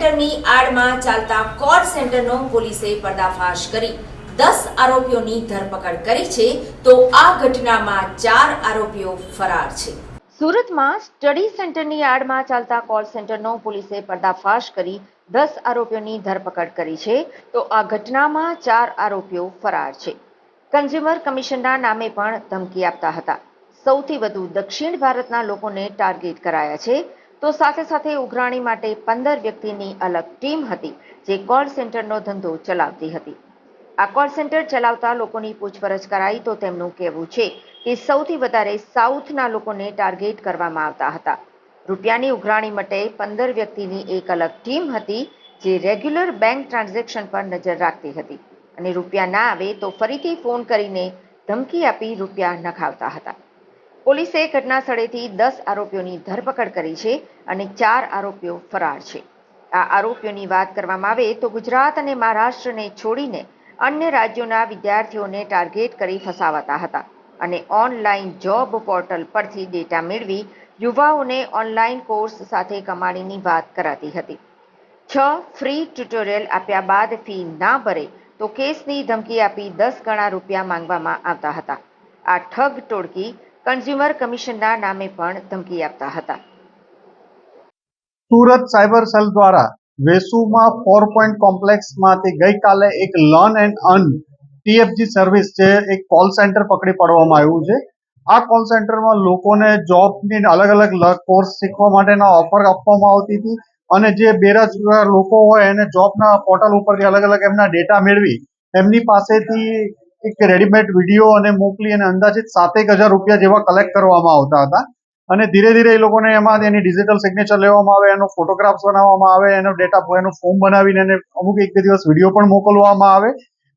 સેન્ટરની આડમાં ચાલતા કોલ સેન્ટરનો પોલીસે પર્દાફાશ કરી. દસ આરોપીઓની ધરપકડ કરી છે તો આ ઘટનામાં ચાર આરોપીઓ ફરાર છે. સુરતમાં સ્ટડી સેન્ટરની આડમાં ચાલતા કોલ સેન્ટરનો પોલીસે પર્દાફાશ કરી દસ આરોપીઓની ધરપકડ કરી છે તો આ ઘટનામાં ચાર આરોપીઓ ફરાર છે. કન્ઝ્યુમર કમિશનના નામે પણ ધમકી આપતા હતા. સૌથી વધુ દક્ષિણ ભારતના લોકોને ટાર્ગેટ કરાયા છે તો સાથે સાથે ઉઘરાણી માટે પંદર વ્યક્તિની અલગ ટીમ હતી, જે કોલ સેન્ટરનો ધંધો ચલાવતી હતી. આ કોલ સેન્ટર ચલાવતા લોકોની પૂછપરછ કરાઈ તો તેમનું કહેવું છે કે સૌથી વધારે સાઉથના લોકોને ટાર્ગેટ કરવામાં આવતા હતા. રૂપિયાની ઉઘરાણી માટે પંદર વ્યક્તિની એક અલગ ટીમ હતી, જે રેગ્યુલર બેંક ટ્રાન્ઝેક્શન પર નજર રાખતી હતી અને રૂપિયા ના આવે તો ફરીથી ફોન કરીને ધમકી આપી રૂપિયા નખાવતા હતા. પોલીસે ઘટના સ્થળેથી દસ આરોપીઓની ધરપકડ કરી છે અને ચાર આરોપીઓ ફરાર છે. આ આરોપીઓની વાત કરવામાં આવે તો ગુજરાત અને મહારાષ્ટ્રને છોડીને અન્ય રાજ્યોના વિદ્યાર્થીઓને ટાર્ગેટ કરી ફસાવાતા હતા અને ઓનલાઈન જોબ પોર્ટલ પરથી ડેટા મેળવી યુવાઓને ઓનલાઈન કોર્સ સાથે કમાણીની વાત કરાતી હતી. છ ફ્રી ટ્યુટોરિયલ આપ્યા બાદ ફી ના ભરે તો કેસની ધમકી આપી દસ ગણા રૂપિયા માંગવામાં આવતા હતા. આ ઠગ ટોળકી કન્ઝ્યુમર કમિશનના નામે પણ ધમકી આપતા હતા. સુરત સાયબર સેલ દ્વારા વેસુમાં ફોર પોઈન્ટ કોમ્પ્લેક્સમાંથી ગઈકાલે એક learn and earn TFG service જે એક કોલ સેન્ટર પકડી પાડવામાં આવ્યું છે. આ કોલ સેન્ટરમાં લોકોને જોબની અલગ અલગ કોર્સ શીખવા માટેના ઓફર આપવામાં આવતી હતી અને જે બેરોજગાર લોકો હોય એને જોબના પોર્ટલ ઉપરથી અલગ અલગ એમના ડેટા મેળવી એમની પાસેથી એક રેડીમેડ વીડિયો અને મોકલી અને અંદાજિત સાતેક હજાર રૂપિયા જેવા કલેક્ટ કરવામાં આવતા હતા. અને ધીરે ધીરે એ લોકોને એમાં એની ડિજિટલ સિગ્નેચર લેવામાં આવે, એનો ફોટોગ્રાફ્સ બનાવવામાં આવે, એનો ડેટા એનું ફોર્મ બનાવીને એને અમુક એક બે દિવસ વીડિયો પણ મોકલવામાં આવે.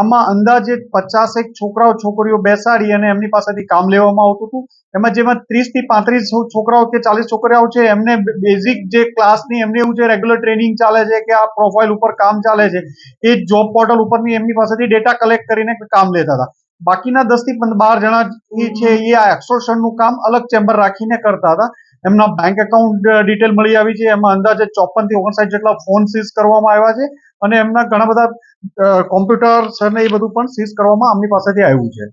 આમાં અંદાજે પચાસેક છોકરાઓ છોકરીઓ બેસાડી અને એમની પાસેથી કામ લેવામાં આવતું હતું. એમાં જેમાં ત્રીસથી પાંત્રીસ છોકરાઓ કે ચાલીસ છોકરાઓ છે, એમને બેઝિક જે ક્લાસની એમને એવું છે રેગ્યુલર ટ્રેનિંગ ચાલે છે કે આ પ્રોફાઇલ ઉપર કામ ચાલે છે, એ જોબ પોર્ટલ ઉપરની એમની પાસેથી ડેટા કલેક્ટ કરીને કામ લેતા હતા. બાકીના દસથી બાર જણા છે, એ આ એક્સોર્શનનું કામ અલગ ચેમ્બર રાખીને કરતા હતા. એમના બેંક એકાઉન્ટ ડિટેલ મળી આવી છે. એમાં અંદાજે ચોપનથી ઓગણસાઠ જેટલા ફોન સીઝ કરવામાં આવ્યા છે. અને એમના ઘણા બધા કોમ્પ્યુટર્સ અને એ બધું પણ સીઝ કરવામાં આમની પાસેથી આવ્યું છે.